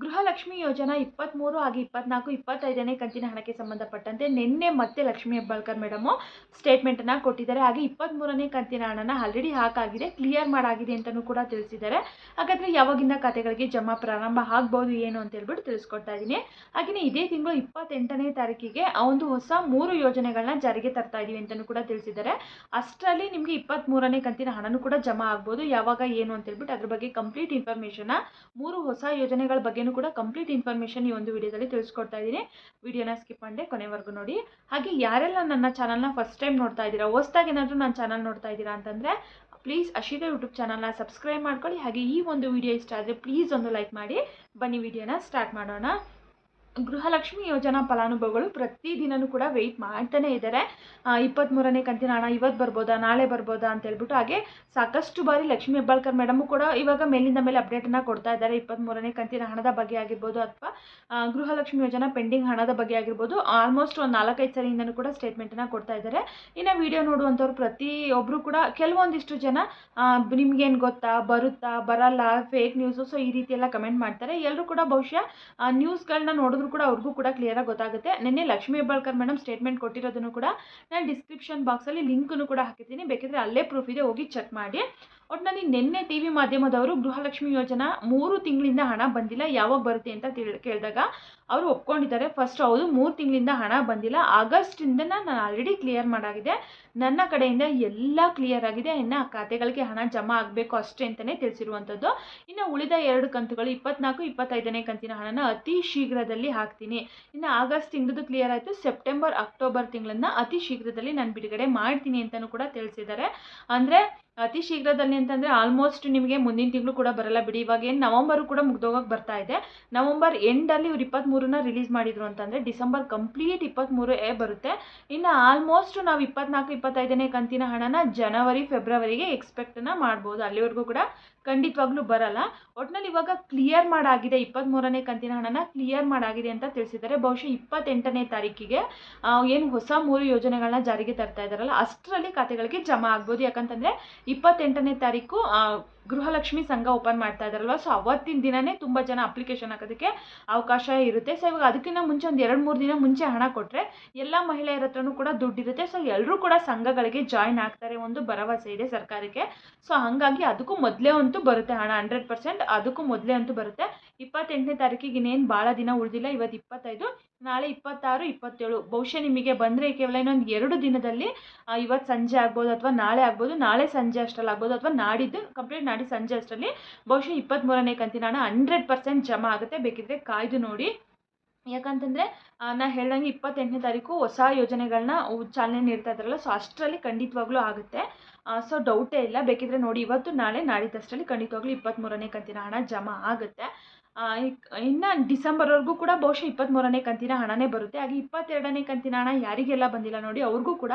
ಗೃಹಲಕ್ಷ್ಮಿ ಯೋಜನಾ ಇಪ್ಪತ್ತ್ಮೂರು ಹಾಗೆ ಇಪ್ಪತ್ನಾಲ್ಕು, ಇಪ್ಪತ್ತೈದನೇ ಕಂತಿನ ಹಣಕ್ಕೆ ಸಂಬಂಧಪಟ್ಟಂತೆ ನಿನ್ನೆ ಮತ್ತೆ ಲಕ್ಷ್ಮಿ ಹೆಬ್ಬಾಳ್ಕರ್ ಮೇಡಮು ಸ್ಟೇಟ್ಮೆಂಟನ್ನು ಕೊಟ್ಟಿದ್ದಾರೆ. ಹಾಗೆ ಇಪ್ಪತ್ತ್ಮೂರನೇ ಕಂತಿನ ಹಣನ ಆಲ್ರೆಡಿ ಹಾಕಾಗಿದೆ ಕ್ಲಿಯರ್ ಮಾಡಾಗಿದೆ ಅಂತಲೂ ಕೂಡ ತಿಳಿಸಿದ್ದಾರೆ. ಹಾಗಾದರೆ ಯಾವಾಗಿಂದ ಖಾತೆಗಳಿಗೆ ಜಮಾ ಪ್ರಾರಂಭ ಆಗ್ಬೋದು, ಏನು ಅಂತ ಹೇಳ್ಬಿಟ್ಟು ತಿಳಿಸ್ಕೊಡ್ತಾ ಇದ್ದೀನಿ. ಹಾಗೆಯೇ ಇದೇ ತಿಂಗಳು ಇಪ್ಪತ್ತೆಂಟನೇ ತಾರೀಕಿಗೆ ಆ ಒಂದು ಹೊಸ ಮೂರು ಯೋಜನೆಗಳನ್ನ ಜಾರಿಗೆ ತರ್ತಾ ಇದೀವಿ ಅಂತಲೂ ಕೂಡ ತಿಳಿಸಿದ್ದಾರೆ. ಅಷ್ಟರಲ್ಲಿ ನಿಮಗೆ ಇಪ್ಪತ್ತ್ಮೂರನೇ ಕಂತಿನ ಹಣನೂ ಕೂಡ ಜಮಾ ಆಗ್ಬೋದು. ಯಾವಾಗ, ಏನು ಅಂತ ಹೇಳ್ಬಿಟ್ಟು ಅದ್ರ ಬಗ್ಗೆ ಕಂಪ್ಲೀಟ್ ಇನ್ಫಾರ್ಮೇಷನ್ನ ಮೂರು ಹೊಸ ಯೋಜನೆಗಳ ಬಗ್ಗೆನೂ ಕೂಡ ಕಂಪ್ಲೀಟ್ ಇನ್ಫಾರ್ಮೇಷನ್ ಈ ಒಂದು ವಿಡಿಯೋದಲ್ಲಿ ತಿಳಿಸ್ಕೊಡ್ತಾ ಇದ್ದೀನಿ. ವಿಡಿಯೋನ ಸ್ಕಿಪ್ ಮಾಡದೆ ಕೊನೆವರೆಗೂ ನೋಡಿ. ಹಾಗೆ ಯಾರೆಲ್ಲ ನನ್ನ ಚಾನಲ್ನ ಫಸ್ಟ್ ಟೈಮ್ ನೋಡ್ತಾ ಇದ್ದೀರಾ, ಹೊಸ್ದಾಗಿ ಏನಾದರೂ ನನ್ನ ಚಾನಲ್ ನೋಡ್ತಾ ಇದ್ದೀರಾ ಅಂತಂದರೆ ಪ್ಲೀಸ್ ಅಶಿತಾ ಯೂಟ್ಯೂಬ್ ಚಾನಲ್ನ ಸಬ್ಸ್ಕ್ರೈಬ್ ಮಾಡ್ಕೊಳ್ಳಿ. ಹಾಗೆ ಈ ಒಂದು ವಿಡಿಯೋ ಇಷ್ಟ ಆದರೆ ಪ್ಲೀಸ್ ಒಂದು ಲೈಕ್ ಮಾಡಿ. ಬನ್ನಿ ವಿಡಿಯೋನ ಸ್ಟಾರ್ಟ್ ಮಾಡೋಣ. ಗೃಹಲಕ್ಷ್ಮಿ ಯೋಜನಾ ಫಲಾನುಭವಿಗಳು ಪ್ರತಿದಿನನೂ ಕೂಡ ವೆಯ್ಟ್ ಮಾಡ್ತಾನೆ ಇದ್ದಾರೆ ಇಪ್ಪತ್ತ್ಮೂರನೇ ಕಂತಿನ ಹಣ ಇವತ್ತು ಬರ್ಬೋದಾ, ನಾಳೆ ಬರ್ಬೋದಾ ಅಂತ ಹೇಳ್ಬಿಟ್ಟು ಹಾಗೆ ಸಾಕಷ್ಟು ಬಾರಿ ಲಕ್ಷ್ಮೀ ಹೆಬ್ಬಾಳ್ಕರ್ ಮೇಡಮು ಕೂಡ ಇವಾಗ ಮೇಲಿಂದ ಮೇಲೆ ಅಪ್ಡೇಟನ್ನು ಕೊಡ್ತಾ ಇದ್ದಾರೆ ಇಪ್ಪತ್ತ್ಮೂರನೇ ಕಂತಿನ ಹಣದ ಬಗ್ಗೆ ಆಗಿರ್ಬೋದು ಅಥವಾ ಗೃಹಲಕ್ಷ್ಮಿ ಯೋಜನಾ ಪೆಂಡಿಂಗ್ ಹಣದ ಬಗ್ಗೆ ಆಗಿರ್ಬೋದು ಆಲ್ಮೋಸ್ಟ್ ಒಂದು ನಾಲ್ಕೈದು ಸರಿಯಿಂದನೂ ಕೂಡ ಸ್ಟೇಟ್ಮೆಂಟನ್ನು ಕೊಡ್ತಾ ಇದ್ದಾರೆ ಇನ್ನು ವಿಡಿಯೋ ನೋಡುವಂಥವ್ರು ಪ್ರತಿಯೊಬ್ಬರು ಕೂಡ ಕೆಲವೊಂದಿಷ್ಟು ಜನ ನಿಮ್ಗೇನು ಗೊತ್ತಾ, ಬರುತ್ತಾ, ಬರಲ್ಲ ಫೇಕ್ ನ್ಯೂಸು ಸೊ ಈ ರೀತಿ ಎಲ್ಲ ಕಮೆಂಟ್ ಮಾಡ್ತಾರೆ. ಎಲ್ಲರೂ ಕೂಡ ಬಹುಶಃ ನ್ಯೂಸ್ಗಳನ್ನ ಕೂಡ ಅವ್ರಿಗೂ ಕೂಡ ಕ್ಲಿಯರಾಗಿ ಗೊತ್ತಾಗುತ್ತೆ. ನಿನ್ನೆ ಲಕ್ಷ್ಮೀ ಹೆಬ್ಬಾಳ್ಕರ್ ಮೇಡಮ್ ಸ್ಟೇಟ್ಮೆಂಟ್ ಕೊಟ್ಟಿರೋದನ್ನು ಕೂಡ ನಾನು ಡಿಸ್ಕ್ರಿಪ್ಷನ್ ಬಾಕ್ಸಲ್ಲಿ ಲಿಂಕನ್ನು ಕೂಡ ಹಾಕಿದ್ದೀನಿ ಬೇಕಿದ್ರೆ ಅಲ್ಲೇ ಪ್ರೂಫ್ ಇದೆ, ಹೋಗಿ ಚೆಕ್ ಮಾಡಿ. ಒಟ್ಟಿನಲ್ಲಿ ನಿನ್ನೆ ಟಿ ವಿ ಮಾಧ್ಯಮದವರು ಗೃಹಲಕ್ಷ್ಮಿ ಯೋಜನಾ ಮೂರು ತಿಂಗಳಿಂದ ಹಣ ಬಂದಿಲ್ಲ, ಯಾವಾಗ ಬರುತ್ತೆ ಅಂತ ತಿಳ್ ಕೇಳಿದಾಗ ಅವರು ಒಪ್ಕೊಂಡಿದ್ದಾರೆ. ಫಸ್ಟ್ ಹೌದು, ಮೂರು ತಿಂಗಳಿಂದ ಹಣ ಬಂದಿಲ್ಲ. ಆಗಸ್ಟಿಂದ ನಾನು ಆಲ್ರೆಡಿ ಕ್ಲಿಯರ್ ಮಾಡಾಗಿದೆ. ನನ್ನ ಕಡೆಯಿಂದ ಎಲ್ಲ ಕ್ಲಿಯರ್ ಆಗಿದೆ. ಇನ್ನು ಖಾತೆಗಳಿಗೆ ಹಣ ಜಮಾ ಆಗಬೇಕು ಅಷ್ಟೇ ಅಂತಲೇ ತಿಳಿಸಿರುವಂಥದ್ದು ಇನ್ನು ಉಳಿದ ಎರಡು ಕಂತುಗಳು, ಇಪ್ಪತ್ನಾಲ್ಕು, ಇಪ್ಪತ್ತೈದನೇ ಕಂತಿನ ಹಣನ ಅತಿ ಶೀಘ್ರದಲ್ಲಿ ಹಾಕ್ತೀನಿ. ಇನ್ನು ಆಗಸ್ಟ್ ತಿಂಗಳದ್ದು ಕ್ಲಿಯರ್ ಆಯಿತು. ಸೆಪ್ಟೆಂಬರ್ ಅಕ್ಟೋಬರ್ ತಿಂಗಳನ್ನ ಅತಿ ಶೀಘ್ರದಲ್ಲಿ ನಾನು ಬಿಡುಗಡೆ ಮಾಡ್ತೀನಿ ಅಂತಲೂ ಕೂಡ ತಿಳಿಸಿದ್ದಾರೆ. ಅಂದರೆ ಅತಿ ಶೀಘ್ರದಲ್ಲಿ ಅಂತಂದರೆ ಆಲ್ಮೋಸ್ಟ್ ನಿಮಗೆ ಮುಂದಿನ ತಿಂಗಳು ಕೂಡ ಬರಲ್ಲ ಬಿಡಿ. ಇವಾಗ ಏನು ನವಂಬರು ಕೂಡ ಮುಗ್ದೋಗಕ್ಕೆ ಬರ್ತಾ ಇದೆ. ನವಂಬರ್ ಎಂಡಲ್ಲಿ ಇವ್ರು ಇಪ್ಪತ್ತ್ಮೂರನ್ನ ರಿಲೀಸ್ ಮಾಡಿದ್ರು ಅಂತಂದರೆ ಡಿಸೆಂಬರ್ ಕಂಪ್ಲೀಟ್ ಇಪ್ಪತ್ತ್ಮೂರು ಎ ಬರುತ್ತೆ. ಇನ್ನು ಆಲ್ಮೋಸ್ಟ್ ನಾವು ಇಪ್ಪತ್ನಾಲ್ಕು, ಇಪ್ಪತ್ತೈದನೇ ಕಂತಿನ ಹಣನ ಜನವರಿ, ಫೆಬ್ರವರಿಗೆ ಎಕ್ಸ್ಪೆಕ್ಟನ್ನ ಮಾಡ್ಬೋದು. ಅಲ್ಲಿವರೆಗೂ ಕೂಡ ಖಂಡಿತವಾಗ್ಲೂ ಬರಲ್ಲ. ಒಟ್ನಲ್ಲಿ ಇವಾಗ ಕ್ಲಿಯರ್ ಮಾಡಾಗಿದೆ ಇಪ್ಪತ್ತ್ಮೂರನೇ ಕಂತಿನ ಹಣನ ಕ್ಲಿಯರ್ ಮಾಡಾಗಿದೆ ಅಂತ ತಿಳಿಸಿದ್ದಾರೆ. ಬಹುಶಃ ಇಪ್ಪತ್ತೆಂಟನೇ ತಾರೀಕಿಗೆ ಏನು ಹೊಸ ಮೂರು ಯೋಜನೆಗಳನ್ನ ಜಾರಿಗೆ ತರ್ತಾ ಇದ್ದಾರಲ್ಲ, ಅಷ್ಟರಲ್ಲಿ ಖಾತೆಗಳಿಗೆ ಜಮಾ ಆಗ್ಬೋದು. ಯಾಕಂತಂದರೆ ಇಪ್ಪತ್ತೆಂಟನೇ ತಾರೀಕು ಗೃಹಲಕ್ಷ್ಮಿ ಸಂಘ ಓಪನ್ ಮಾಡ್ತಾ ಇದ್ದಾರಲ್ವ ಸೊ ಅವತ್ತಿನ ದಿನನೇ ತುಂಬ ಜನ ಅಪ್ಲಿಕೇಶನ್ ಹಾಕೋದಕ್ಕೆ ಅವಕಾಶ ಇರುತ್ತೆ. ಸೊ ಇವಾಗ ಅದಕ್ಕಿಂತ ಮುಂಚೆ ಒಂದು ಎರಡು ಮೂರು ದಿನ ಮುಂಚೆ ಹಣ ಕೊಟ್ಟರೆ ಎಲ್ಲ ಮಹಿಳೆಯರ ಹತ್ರನೂ ಕೂಡ ದುಡ್ಡಿರುತ್ತೆ ಸೊ ಎಲ್ಲರೂ ಕೂಡ ಸಂಘಗಳಿಗೆ ಜಾಯ್ನ್ ಆಗ್ತಾರೆ ಒಂದು ಭರವಸೆ ಇದೆ ಸರ್ಕಾರಕ್ಕೆ. ಸೊ ಹಾಗಾಗಿ ಅದಕ್ಕೂ ಮೊದಲೇ ಅಂತೂ ಬರುತ್ತೆ ಹಣ ಹಂಡ್ರೆಡ್ ಪರ್ಸೆಂಟ್ ಅದಕ್ಕೂ ಮೊದಲೇ ಅಂತೂ ಬರುತ್ತೆ. ಇಪ್ಪತ್ತೆಂಟನೇ ತಾರೀಕಿಗೆ ಇನ್ನೇನು ಭಾಳ ದಿನ ಉಳಿದಿಲ್ಲ. ಇವತ್ತು ಇಪ್ಪತ್ತೈದು. ನಾಳೆ ಇಪ್ಪತ್ತಾರು, ಇಪ್ಪತ್ತೇಳು. ಬಹುಶಃ ನಿಮಗೆ ಬಂದರೆ ಕೇವಲ ಇನ್ನೊಂದು ಎರಡು ದಿನದಲ್ಲಿ ಇವತ್ತು ಸಂಜೆ ಆಗ್ಬೋದು ಅಥವಾ ನಾಳೆ ಆಗ್ಬೋದು. ನಾಳೆ ಸಂಜೆ ಅಷ್ಟರಲ್ಲಿ ಆಗ್ಬೋದು ಅಥವಾ ನಾಡಿದ್ದು ಕಂಪ್ಲೀಟ್ ನಾಡಿ ಸಂಜೆ ಅಷ್ಟರಲ್ಲಿ. ಬಹುಶಃ ಇಪ್ಪತ್ತ್ಮೂರನೇ ಕಂತಿನ ಹಣ ಹಂಡ್ರೆಡ್ ಪರ್ಸೆಂಟ್ ಜಮಾ ಆಗುತ್ತೆ. ಬೇಕಿದ್ರೆ ಕಾಯ್ದು ನೋಡಿ. ಯಾಕಂತಂದರೆ ನಾ ಹೇಳ್ದಂಗೆ ಇಪ್ಪತ್ತೆಂಟನೇ ತಾರೀಕು ಹೊಸ ಯೋಜನೆಗಳನ್ನ ಚಾಲನೆ ನೀಡ್ತಾ ಇದ್ದಾರಲ್ಲ ಸೊ ಅಷ್ಟರಲ್ಲಿ ಖಂಡಿತವಾಗ್ಲೂ ಆಗುತ್ತೆ. ಸೊ ಡೌಟೇ ಇಲ್ಲ. ಬೇಕಿದ್ರೆ ನೋಡಿ, ಇವತ್ತು ನಾಳೆ ನಾಡಿದ್ದಷ್ಟರಲ್ಲಿ ಖಂಡಿತವಾಗ್ಲೂ ಇಪ್ಪತ್ತ್ಮೂರನೇ ಕಂತಿನ ಹಣ ಜಮಾ ಆಗುತ್ತೆ. ಇನ್ನು ಡಿಸೆಂಬರ್ವರೆಗೂ ಕೂಡ ಬಹುಶಃ ಇಪ್ಪತ್ತ್ಮೂರನೇ ಕಂತಿನ ಹಣನೇ ಬರುತ್ತೆ. ಹಾಗೆ ಇಪ್ಪತ್ತೆರಡನೇ ಕಂತಿನ ಹಣ ಯಾರಿಗೆಲ್ಲ ಬಂದಿಲ್ಲ ನೋಡಿ, ಅವ್ರಿಗೂ ಕೂಡ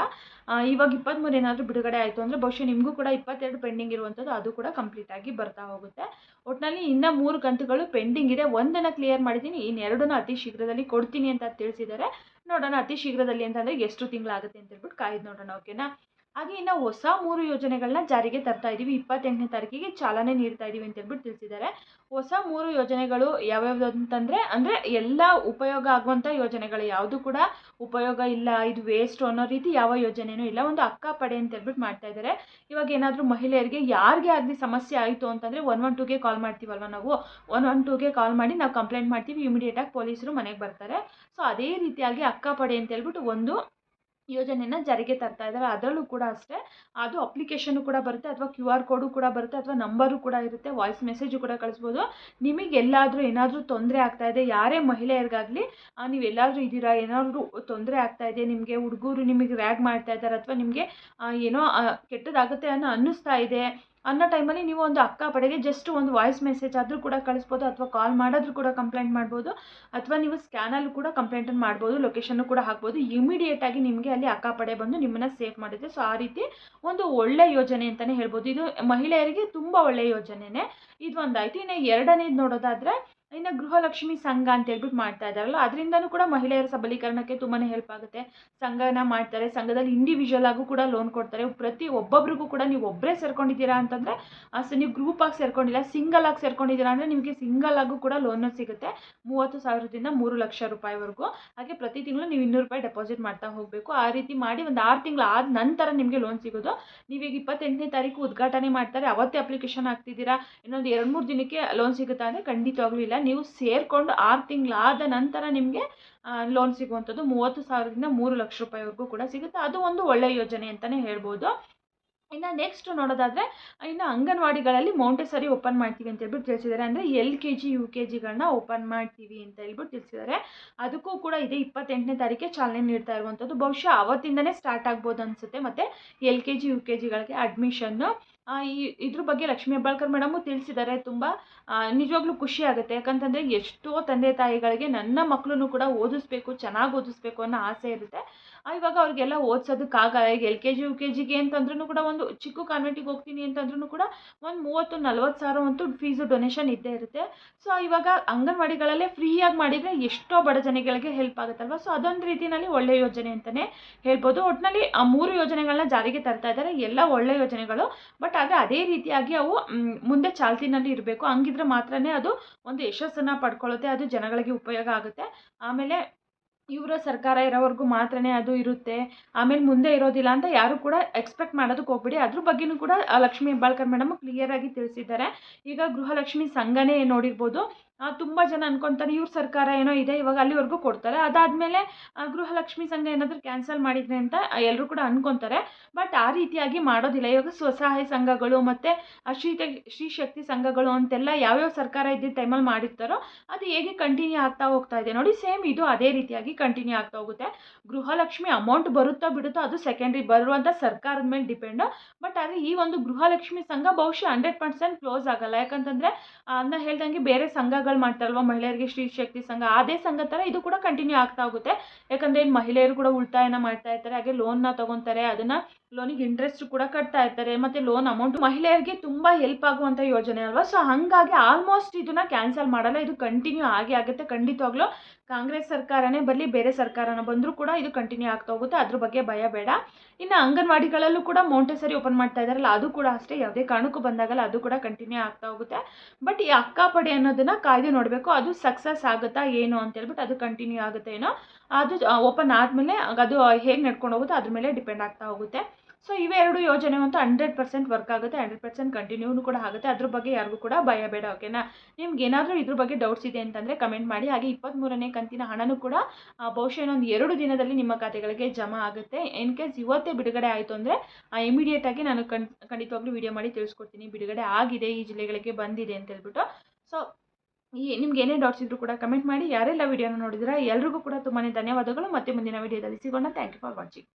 ಇವಾಗ ಇಪ್ಪತ್ತ್ಮೂರು ಏನಾದರೂ ಬಿಡುಗಡೆ ಆಯಿತು ಅಂದರೆ ಬಹುಶಃ ನಿಮಗೂ ಕೂಡ ಇಪ್ಪತ್ತೆರಡು ಪೆಂಡಿಂಗ್ ಇರುವಂಥದ್ದು ಅದು ಕೂಡ ಕಂಪ್ಲೀಟಾಗಿ ಬರ್ತಾ ಹೋಗುತ್ತೆ. ಒಟ್ಟಿನಲ್ಲಿ ಇನ್ನೂ ಮೂರು ಕಂತುಗಳು ಪೆಂಡಿಂಗ್ ಇದೆ. ಒಂದನ್ನು ಕ್ಲಿಯರ್ ಮಾಡಿದ್ದೀನಿ. ಇನ್ನೆರಡನ್ನ ಅತಿ ಶೀಘ್ರದಲ್ಲಿ ಕೊಡ್ತೀನಿ ಅಂತ ತಿಳಿಸಿದ್ದಾರೆ. ನೋಡೋಣ ಅತಿ ಶೀಘ್ರದಲ್ಲಿ ಅಂತಂದರೆ ಎಷ್ಟು ತಿಂಗಳಾಗುತ್ತೆ ಅಂತ ಹೇಳ್ಬಿಟ್ಟು ಕಾಯ್ದು ನೋಡೋಣ, ಓಕೆನಾ? ಹಾಗೆ ಇನ್ನು ಹೊಸ ಮೂರು ಯೋಜನೆಗಳನ್ನ ಜಾರಿಗೆ ತರ್ತಾ ಇದ್ದೀವಿ ಇಪ್ಪತ್ತೆಂಟನೇ ತಾರೀಕಿಗೆ ಚಾಲನೆ ನೀಡ್ತಾ ಇದ್ದೀವಿ ಅಂತ ಹೇಳ್ಬಿಟ್ಟು ತಿಳಿಸಿದ್ದಾರೆ. ಹೊಸ ಮೂರು ಯೋಜನೆಗಳು ಯಾವ್ಯಾವ್ದು ಅಂತಂದರೆ ಅಂದರೆ ಎಲ್ಲ ಉಪಯೋಗ ಆಗುವಂಥ ಯೋಜನೆಗಳು. ಯಾವುದು ಕೂಡ ಉಪಯೋಗ ಇಲ್ಲ, ಇದು ವೇಸ್ಟ್ ಅನ್ನೋ ರೀತಿ ಯಾವ ಯೋಜನೆಯೂ ಇಲ್ಲ. ಒಂದು ಅಕ್ಕ ಪಡೆ ಅಂತ ಹೇಳ್ಬಿಟ್ಟು ಮಾಡ್ತಾ ಇದ್ದಾರೆ. ಇವಾಗ ಏನಾದರೂ ಮಹಿಳೆಯರಿಗೆ ಯಾರಿಗೆ ಆಗಲಿ ಸಮಸ್ಯೆ ಆಯಿತು ಅಂತಂದರೆ ಒನ್ ಒನ್ ಟೂಗೆ ಕಾಲ್ ಮಾಡ್ತೀವಲ್ವ ನಾವು? ಒನ್ ಒನ್ ಟೂಗೆ ಕಾಲ್ ಮಾಡಿ ನಾವು ಕಂಪ್ಲೇಂಟ್ ಮಾಡ್ತೀವಿ. ಇಮಿಡಿಯೇಟಾಗಿ ಪೊಲೀಸರು ಮನೆಗೆ ಬರ್ತಾರೆ. ಸೊ ಅದೇ ರೀತಿಯಾಗಿ ಅಕ್ಕ ಪಡೆ ಅಂತ ಹೇಳ್ಬಿಟ್ಟು ಒಂದು ಯೋಜನೆನ ಜಾರಿಗೆ ತರ್ತಾ ಇದ್ದಾರೆ ಅದರಲ್ಲೂ ಕೂಡ ಅಷ್ಟೇ, ಅದು ಅಪ್ಲಿಕೇಶನ್ನು ಕೂಡ ಬರುತ್ತೆ ಅಥವಾ ಕ್ಯೂ ಆರ್ ಕೋಡು ಕೂಡ ಬರುತ್ತೆ ಅಥವಾ ನಂಬರು ಕೂಡ ಇರುತ್ತೆ ವಾಯ್ಸ್ ಮೆಸೇಜು ಕೂಡ ಕಳಿಸ್ಬೋದು. ನಿಮಗೆ ಎಲ್ಲಾದರೂ ಏನಾದರೂ ತೊಂದರೆ ಆಗ್ತಾ ಇದೆ, ಯಾರೇ ಮಹಿಳೆಯರಿಗಾಗಲಿ ನೀವು ಎಲ್ಲಾದರೂ ಇದ್ದೀರಾ, ಏನಾದರೂ ತೊಂದರೆ ಇದೆ, ನಿಮಗೆ ಹುಡುಗರು ನಿಮಗೆ ರ್ಯಾಗ್ ಮಾಡ್ತಾ ಇದ್ದಾರೆ ಅಥವಾ ನಿಮಗೆ ಏನೋ ಕೆಟ್ಟದಾಗುತ್ತೆ ಅನ್ನೋ ಅನ್ನಿಸ್ತಾ ಇದೆ ಅನ್ನೋ ಟೈಮಲ್ಲಿ ನೀವು ಒಂದು ಅಕ್ಕಪಡೆಗೆ ಜಸ್ಟ್ ಒಂದು ವಾಯ್ಸ್ ಮೆಸೇಜ್ ಆದರೂ ಕೂಡ ಕಳಿಸ್ಬೋದು ಅಥವಾ ಕಾಲ್ ಮಾಡೋದ್ರೂ ಕೂಡ ಕಂಪ್ಲೇಂಟ್ ಮಾಡ್ಬೋದು ಅಥವಾ ನೀವು ಸ್ಕ್ಯಾನಲ್ಲೂ ಕೂಡ ಕಂಪ್ಲೇಂಟನ್ನು ಮಾಡ್ಬೋದು ಲೊಕೇಶನ್ನು ಕೂಡ ಹಾಕ್ಬೋದು. ಇಮಿಡಿಯೇಟಾಗಿ ನಿಮಗೆ ಅಲ್ಲಿ ಅಕ್ಕಪಡೆ ಬಂದು ನಿಮ್ಮನ್ನು ಸೇಫ್ ಮಾಡುತ್ತೆ. ಸೊ ಆ ರೀತಿ ಒಂದು ಒಳ್ಳೆ ಯೋಜನೆ ಅಂತಲೇ ಹೇಳ್ಬೋದು. ಇದು ಮಹಿಳೆಯರಿಗೆ ತುಂಬ ಒಳ್ಳೆಯ ಯೋಜನೆನೇ. ಇದು ಒಂದಾಯಿತು. ಇನ್ನು ಎರಡನೇದು ನೋಡೋದಾದರೆ ಇನ್ನು ಗೃಹಲಕ್ಷ್ಮಿ ಸಂಘ ಅಂತ ಹೇಳ್ಬಿಟ್ಟು ಮಾಡ್ತಾ ಇದ್ದಾರಲ್ಲ, ಅದರಿಂದನೂ ಕೂಡ ಮಹಿಳೆಯರ ಸಬಲೀಕರಣಕ್ಕೆ ತುಂಬಾ ಹೆಲ್ಪ್ ಆಗುತ್ತೆ. ಸಂಘನ ಮಾಡ್ತಾರೆ, ಸಂಘದಲ್ಲಿ ಇಂಡಿವಿಜುವಲ್ ಆಗೂ ಕೂಡ ಲೋನ್ ಕೊಡ್ತಾರೆ. ಪ್ರತಿ ಒಬ್ಬೊಬ್ರಿಗೂ ಕೂಡ ನೀವು ಒಬ್ಬರೇ ಸೇರ್ಕೊಂಡಿದ್ದೀರಾ ಅಂತಂದರೆ ಸೊ ನೀವು ಗ್ರೂಪ್ ಆಗಿ ಸೇರ್ಕೊಂಡಿಲ್ಲ ಸಿಂಗಲ್ ಆಗಿ ಸೇರ್ಕೊಂಡಿದ್ದೀರಾ ಅಂದರೆ ನಿಮಗೆ ಸಿಂಗಲ್ ಆಗು ಕೂಡ ಲೋನು ಸಿಗುತ್ತೆ. ಮೂವತ್ತು ಸಾವಿರದಿಂದ ಮೂರು ಲಕ್ಷ ರೂಪಾಯಿವರೆಗೂ. ಹಾಗೆ ಪ್ರತಿ ತಿಂಗಳು ನೀವು ಇನ್ನೂರು ರೂಪಾಯಿ ಡೆಪಾಸಿಟ್ ಮಾಡ್ತಾ ಹೋಗಬೇಕು. ಆ ರೀತಿ ಮಾಡಿ ಒಂದು ಆರು ತಿಂಗಳು ಆದ ನಂತರ ನಿಮಗೆ ಲೋನ್ ಸಿಗೋದು. ನೀವೀಗ ಇಪ್ಪತ್ತೆಂಟನೇ ತಾರೀಕು ಉದ್ಘಾಟನೆ ಮಾಡ್ತಾರೆ, ಅವತ್ತೇ ಅಪ್ಲಿಕೇಶನ್ ಹಾಕ್ತಿದ್ದೀರಾ, ಇನ್ನೊಂದು ಎರಡು ಮೂರು ದಿನಕ್ಕೆ ಲೋನ್ ಸಿಗುತ್ತಾ ಅಂದರೆ ಖಂಡಿತವಾಗ್ಲೂ ಇಲ್ಲ. ನೀವು ಸೇರಿಕೊಂಡು ಆರು ತಿಂಗಳಾದ ನಂತರ ನಿಮಗೆ ಲೋನ್ ಸಿಗುವಂಥದ್ದು ಮೂವತ್ತು ಸಾವಿರದಿಂದ ಮೂರು ಲಕ್ಷ ರೂಪಾಯಿವರೆಗೂ ಕೂಡ ಸಿಗುತ್ತೆ. ಅದು ಒಂದು ಒಳ್ಳೆಯ ಯೋಜನೆ ಅಂತಲೇ ಹೇಳ್ಬೋದು. ಇನ್ನು ನೆಕ್ಸ್ಟ್ ನೋಡೋದಾದರೆ, ಇನ್ನು ಅಂಗನವಾಡಿಗಳಲ್ಲಿ ಮೌಂಟೆಸರಿ ಓಪನ್ ಮಾಡ್ತೀವಿ ಅಂತ ಹೇಳ್ಬಿಟ್ಟು ತಿಳಿಸಿದ್ದಾರೆ. ಅಂದರೆ L K G, U K ಜಿಗಳನ್ನ open ಮಾಡ್ತೀವಿ ಅಂತ ಹೇಳ್ಬಿಟ್ಟು ತಿಳಿಸಿದ್ದಾರೆ. ಅದಕ್ಕೂ ಕೂಡ ಇದೇ ಇಪ್ಪತ್ತೆಂಟನೇ ತಾರೀಕೆ ಚಾಲನೆ ನೀಡ್ತಾ ಇರುವಂಥದ್ದು. ಬಹುಶಃ ಅವತ್ತಿಂದನೇ ಸ್ಟಾರ್ಟ್ ಆಗ್ಬೋದು ಅನಿಸುತ್ತೆ. ಮತ್ತು L K G, U K ಜಿಗಳಿಗೆ admission ಈ ಇದ್ರ ಬಗ್ಗೆ ಲಕ್ಷ್ಮೀ ಹೆಬ್ಬಾಳ್ಕರ್ ಮೇಡಮು ತಿಳಿಸಿದ್ದಾರೆ ತುಂಬ. ನಿಜವಾಗ್ಲೂ ಖುಷಿ ಆಗುತ್ತೆ. ಯಾಕಂತಂದರೆ ಎಷ್ಟೋ ತಂದೆ ತಾಯಿಗಳಿಗೆ ನನ್ನ ಮಕ್ಕಳನ್ನು ಕೂಡ ಓದಿಸ್ಬೇಕು, ಚೆನ್ನಾಗಿ ಓದಿಸ್ಬೇಕು ಅನ್ನೋ ಆಸೆ ಇರುತ್ತೆ. ಇವಾಗ ಅವ್ರಿಗೆಲ್ಲ ಓದ್ಸೋದಕ್ಕಾಗಲ್ಲ ಈಗ L K G U K ಜಿಗೆ ಅಂತಂದ್ರೂ ಕೂಡ ಒಂದು ಚಿಕ್ಕ ಕಾನ್ವೆಂಟಿಗೆ ಹೋಗ್ತೀನಿ ಅಂತಂದ್ರೂ ಕೂಡ ಒಂದು ಮೂವತ್ತು, ನಲ್ವತ್ತು ಸಾವಿರ ಅಂತೂ ಫೀಸು ಡೊನೇಷನ್ ಇದ್ದೇ ಇರುತ್ತೆ. ಸೊ ಇವಾಗ ಅಂಗನವಾಡಿಗಳಲ್ಲೇ ಫ್ರೀಯಾಗಿ ಮಾಡಿದರೆ ಎಷ್ಟೋ ಬಡ ಜನಗಳಿಗೆ ಹೆಲ್ಪ್ ಆಗುತ್ತಲ್ವ? ಸೊ, ಅದೊಂದು ರೀತಿಯಲ್ಲಿ ಒಳ್ಳೆ ಯೋಜನೆ ಅಂತಲೇ ಹೇಳ್ಬೋದು. ಒಟ್ಟಿನಲ್ಲಿ ಆ ಮೂರು ಯೋಜನೆಗಳನ್ನ ಜಾರಿಗೆ ತರ್ತಾ ಇದ್ದಾರೆ ಎಲ್ಲ ಒಳ್ಳೆ ಯೋಜನೆಗಳು. ಬಟ್ ಆದರೆ ಅದೇ ರೀತಿಯಾಗಿ ಅವು ಮುಂದೆ ಚಾಲ್ತಿನಲ್ಲಿ ಇರಬೇಕು. ಹಂಗಿದ್ರೆ ಮಾತ್ರನೇ ಅದು ಒಂದು ಯಶಸ್ಸನ್ನು ಪಡ್ಕೊಳ್ಳುತ್ತೆ, ಅದು ಜನಗಳಿಗೆ ಉಪಯೋಗ ಆಗುತ್ತೆ. ಆಮೇಲೆ ಇವರ ಸರ್ಕಾರ ಇರೋವರೆಗೂ ಮಾತ್ರನೇ ಅದು ಇರುತ್ತೆ. ಆಮೇಲೆ ಮುಂದೆ ಇರೋದಿಲ್ಲ ಅಂತ ಯಾರು ಕೂಡ ಎಕ್ಸ್ಪೆಕ್ಟ್ ಮಾಡೋದಕ್ಕೆ ಹೋಗ್ಬಿಡಿ. ಅದ್ರ ಬಗ್ಗೆಯೂ ಕೂಡ ಲಕ್ಷ್ಮೀ ಹೆಬ್ಬಾಳ್ಕರ್ ಮೇಡಮ್ ಕ್ಲಿಯರಾಗಿ ತಿಳಿಸಿದ್ದಾರೆ. ಈಗ ಗೃಹಲಕ್ಷ್ಮಿ ಸಂಘನೇ ನೋಡಿರ್ಬೋದು. ತುಂಬ ಜನ ಅನ್ಕೊತಾರೆ, ಇವ್ರ ಸರ್ಕಾರ ಏನೋ ಇದೆ, ಇವಾಗ ಅಲ್ಲಿವರೆಗೂ ಕೊಡ್ತಾರೆ. ಅದಾದಮೇಲೆ ಗೃಹಲಕ್ಷ್ಮಿ ಸಂಘ ಏನಾದರೂ ಕ್ಯಾನ್ಸಲ್ ಮಾಡಿದರೆ ಅಂತ ಎಲ್ಲರೂ ಕೂಡ ಅನ್ಕೊತಾರೆ. ಬಟ್ ಆ ರೀತಿಯಾಗಿ ಮಾಡೋದಿಲ್ಲ. ಇವಾಗ ಸ್ವಸಹಾಯ ಸಂಘಗಳು ಮತ್ತು ಶ್ರೀತ ಶ್ರೀ ಶಕ್ತಿ ಸಂಘಗಳು ಅಂತೆಲ್ಲ ಯಾವ್ಯಾವ ಸರ್ಕಾರ ಇದ್ದಿದ್ದ ಟೈಮಲ್ಲಿ ಮಾಡಿರ್ತಾರೋ, ಅದು ಹೇಗೆ ಕಂಟಿನ್ಯೂ ಆಗ್ತಾ ಹೋಗ್ತಾ ಇದೆ ನೋಡಿ. ಸೇಮ್ ಇದು ಅದೇ ರೀತಿಯಾಗಿ ಕಂಟಿನ್ಯೂ ಆಗ್ತಾ ಹೋಗುತ್ತೆ. ಗೃಹಲಕ್ಷ್ಮಿ ಅಮೌಂಟ್ ಬರುತ್ತಾ ಬಿಡುತ್ತೋ ಅದು ಸೆಕೆಂಡ್ರಿ ಬರುವಂಥ ಸರ್ಕಾರದ ಮೇಲೆ ಡಿಪೆಂಡು ಬಟ್ ಆದರೆ ಈ ಒಂದು ಗೃಹಲಕ್ಷ್ಮಿ ಸಂಘ ಬಹುಶಃ ಹಂಡ್ರೆಡ್ ಪರ್ಸೆಂಟ್ ಕ್ಲೋಸ್ ಆಗಲ್ಲ. ಯಾಕಂತಂದರೆ ಅನ್ನ ಹೇಳ್ದಂಗೆ ಬೇರೆ ಸಂಘ ಸಂಘಗಳು ಮಾಡ್ತಾರಲ್ವ ಮಹಿಳೆಯರಿಗೆ ಶ್ರೀ ಶಕ್ತಿ ಸಂಘ, ಅದೇ ಸಂಘ ಥರ ಇದು ಕೂಡ ಕಂಟಿನ್ಯೂ ಆಗ್ತಾ ಹೋಗುತ್ತೆ. ಯಾಕಂದರೆ ಇಲ್ಲಿ ಮಹಿಳೆಯರು ಕೂಡ ಉಳಿತಾಯನ ಮಾಡ್ತಾ ಇರ್ತಾರೆ, ಹಾಗೆ ಲೋನ್ನ ತೊಗೊತಾರೆ, ಅದನ್ನು ಲೋನಿಗೆ ಇಂಟ್ರೆಸ್ಟ್ ಕೂಡ ಕಟ್ತಾ ಇರ್ತಾರೆ, ಮತ್ತು ಲೋನ್ ಅಮೌಂಟ್ ಮಹಿಳೆಯರಿಗೆ ತುಂಬ ಹೆಲ್ಪ್ ಆಗುವಂಥ ಯೋಜನೆ ಅಲ್ವಾ? ಸೊ ಹಾಗಾಗಿ ಆಲ್ಮೋಸ್ಟ್ ಇದನ್ನು ಕ್ಯಾನ್ಸಲ್ ಮಾಡಲ್ಲ, ಇದು ಕಂಟಿನ್ಯೂ ಆಗಿ ಆಗುತ್ತೆ. ಖಂಡಿತವಾಗ್ಲೂ ಕಾಂಗ್ರೆಸ್ ಸರ್ಕಾರನೇ ಬರಲಿ, ಬೇರೆ ಸರ್ಕಾರನ ಬಂದರೂ ಕೂಡ ಇದು ಕಂಟಿನ್ಯೂ ಆಗ್ತಾ ಹೋಗುತ್ತೆ. ಅದ್ರ ಬಗ್ಗೆ ಭಯ ಬೇಡ. ಇನ್ನು ಅಂಗನವಾಡಿಗಳಲ್ಲೂ ಕೂಡ ಮೌಂಟೆಸರಿ ಓಪನ್ ಮಾಡ್ತಾ ಇದಾರಲ್ಲ ಅದು ಕೂಡ ಅಷ್ಟೇ, ಯಾವುದೇ ಕಾರಣಕ್ಕೂ ಬಂದಾಗಲ್ಲ, ಅದು ಕೂಡ ಕಂಟಿನ್ಯೂ ಆಗ್ತಾ ಹೋಗುತ್ತೆ. ಬಟ್ ಈ ಅಕ್ಕಾಪಡಿ ಅನ್ನೋದನ್ನು ಕಾಯ್ದು ನೋಡಬೇಕು. ಅದು ಸಕ್ಸಸ್ ಆಗುತ್ತಾ ಏನು ಅಂತ ಹೇಳ್ಬಿಟ್ಟು ಅದು ಕಂಟಿನ್ಯೂ ಆಗುತ್ತೆ ಏನೋ. ಅದು ಓಪನ್ ಆದಮೇಲೆ ಅದು ಹೇಗೆ ನಡ್ಕೊಂಡು ಹೋಗುತ್ತೋ ಅದ್ರ ಮೇಲೆ ಡಿಪೆಂಡ್ ಆಗ್ತಾ ಹೋಗುತ್ತೆ. ಸೊ ಇವೆರಡು ಯೋಜನೆ ಅಂತೂ ಹಂಡ್ರೆಡ್ ಪರ್ಸೆಂಟ್ ವರ್ಕ್ ಆಗುತ್ತೆ ಹಂಡ್ರೆಡ್ ಪರ್ಸೆಂಟ್ ಕಂಟಿನ್ಯೂನು ಕೂಡ ಆಗುತ್ತೆ. ಅದ್ರ ಬಗ್ಗೆ ಯಾರಿಗೂ ಕೂಡ ಭಯ ಬೇಡ ಓಕೆನಾ ನಿಮ್ಗೆ ಏನಾದರೂ ಇದ್ರ ಬಗ್ಗೆ ಡೌಟ್ಸ್ ಇದೆ ಅಂತಂದರೆ ಕಮೆಂಟ್ ಮಾಡಿ. ಹಾಗೆ ಇಪ್ಪತ್ತ್ಮೂರನೇ ಕಂತಿನ ಹಣನೂ ಕೂಡ ಬಹುಶಃ ಇನ್ನೊಂದು ಎರಡು ದಿನದಲ್ಲಿ ನಿಮ್ಮ ಖಾತೆಗಳಿಗೆ ಜಮಾ ಆಗುತ್ತೆ. ಇನ್ ಕೇಸ್ ಇವತ್ತೇ ಬಿಡುಗಡೆ ಆಯಿತು ಅಂದರೆ ಇಮಿಡಿಯೇಟಾಗಿ ನಾನು ಖಂಡಿತವಾಗ್ಲೂ ವಿಡಿಯೋ ಮಾಡಿ ತಿಳಿಸ್ಕೊಡ್ತೀನಿ. ಬಿಡುಗಡೆ ಆಗಿದೆ, ಈ ಜಿಲ್ಲೆಗಳಿಗೆ ಬಂದಿದೆ ಅಂತ ಹೇಳ್ಬಿಟ್ಟು. ಸೊ ಈ ನಿಮ್ಗೆ ಏನೇ ಡೌಟ್ಸ್ ಇದ್ದರೂ ಕೂಡ ಕಮೆಂಟ್ ಮಾಡಿ, ಯಾರೆಲ್ಲ ವಿಡಿಯೋನ ನೋಡಿದ್ರೆ ಎಲ್ರಿಗೂ ಕೂಡ ತುಂಬಾ ಧನ್ಯವಾದಗಳು. ಮತ್ತೆ ಮುಂದಿನ ವಿಡಿಯೋದಲ್ಲಿ ಸಿಗೋಣ. Thank you for watching